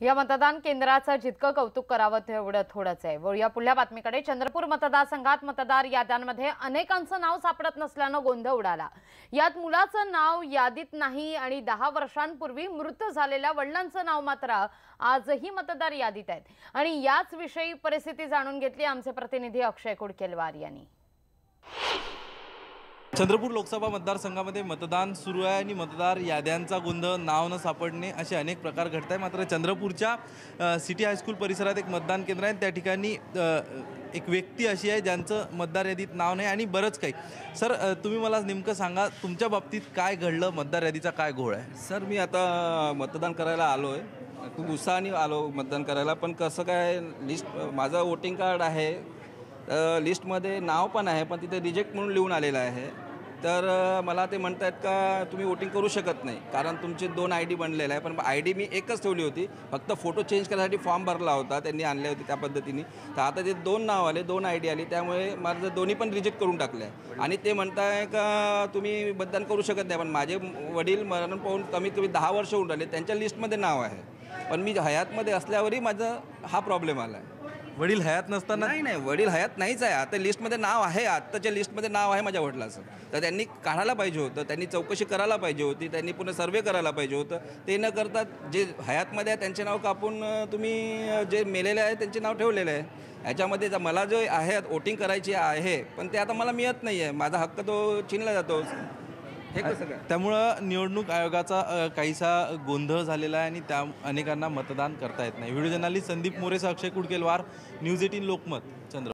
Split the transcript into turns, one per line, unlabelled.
या मतदान केंद्राचं जितकं कौतुक करावं तेवढं थोडंच आहे. या पुढल्या बातमीकडे. चंद्रपूर मतदारसंघात मतदार याद्यांमध्ये अनेकांचं नाव सापडत नसल्यानं गोंधळ उडाला. यात मुलाचं नाव यादीत नाही आणि दहा वर्षांपूर्वी मृत झालेल्या वडिलांचं नाव मात्र आजही मतदार यादीत आहेत. आणि याच विषयी परिस्थिती जाणून घेतली आमचे प्रतिनिधी अक्षय कुडकेलवार यांनी.
चंद्रपूर लोकसभा मतदारसंघामध्ये मतदान सुरू आहे आणि मतदार याद्यांचा गोंधळ नाव न सापडणे असे अनेक प्रकार घडत आहे मात्र चंद्रपूरच्या सिटी हायस्कूल परिसरात एक मतदान केंद्र आहे. त्या ठिकाणी एक व्यक्ती अशी आहे ज्यांचं मतदार यादीत नाव नाही आणि बरंच काही. सर तुम्ही मला नेमकं सांगा तुमच्या बाबतीत काय घडलं? मतदार यादीचा काय घोळ आहे?
सर मी आता मतदान करायला आलो आहे खूप उत्साहाने आलो मतदान करायला. पण कसं काय लिस्ट माझं वोटिंग कार्ड आहे. लिस्टमध्ये नाव पण आहे पण तिथे रिजेक्ट म्हणून लिहून आलेलं आहे. तर मला ते म्हणत आहेत का तुम्ही वोटिंग करू शकत नाही. कारण तुमचे दोन आय डी बनलेले आहे. पण आय डी मी एकच ठेवली होती. फक्त फोटो चेंज करायसाठी फॉर्म भरला होता. त्यांनी आणले होते त्या पद्धतीने. तर आता ते दोन नाव आले दोन आय डी आली त्यामुळे माझं दोन्ही पण रिजेक्ट करून टाकलं आहे आणि ते म्हणताय का तुम्ही मतदान करू शकत नाही. पण माझे वडील मरण पाहून कमीत कमी दहा वर्ष होऊन राहिले त्यांच्या लिस्टमध्ये नाव आहे. पण मी हयातमध्ये असल्यावरही माझा हा प्रॉब्लेम आला आहे
वडील हयात नसताना
नाही नाही वडील हयात नाहीच आहे. आता लिस्टमध्ये नाव आहे. आत्ताच्या लिस्टमध्ये नाव आहे माझ्या वडिलाचं. तर त्यांनी काढायला पाहिजे होतं. त्यांनी चौकशी करायला पाहिजे होती. त्यांनी पुन्हा सर्वे करायला पाहिजे होतं. ते न करता जे हयातमध्ये आहे त्यांचे नाव कापून तुम्ही जे मेलेले आहे त्यांचे नाव ठेवलेले आहे. याच्यामध्ये मला जो आहे वोटिंग करायची आहे पण ते आता मला मिळत नाही आहे माझा हक्क तो छिनला जातो.
त्यामुळं निवडणूक आयोगाचा काहीसा गोंधळ झालेला आहे आणि त्या अनेकांना मतदान करता येत नाही. व्हिडिओ जर्नालिस्ट संदीप मोरेसह अक्षय कुडकेलवार न्यूज एटीन लोकमत चंद्र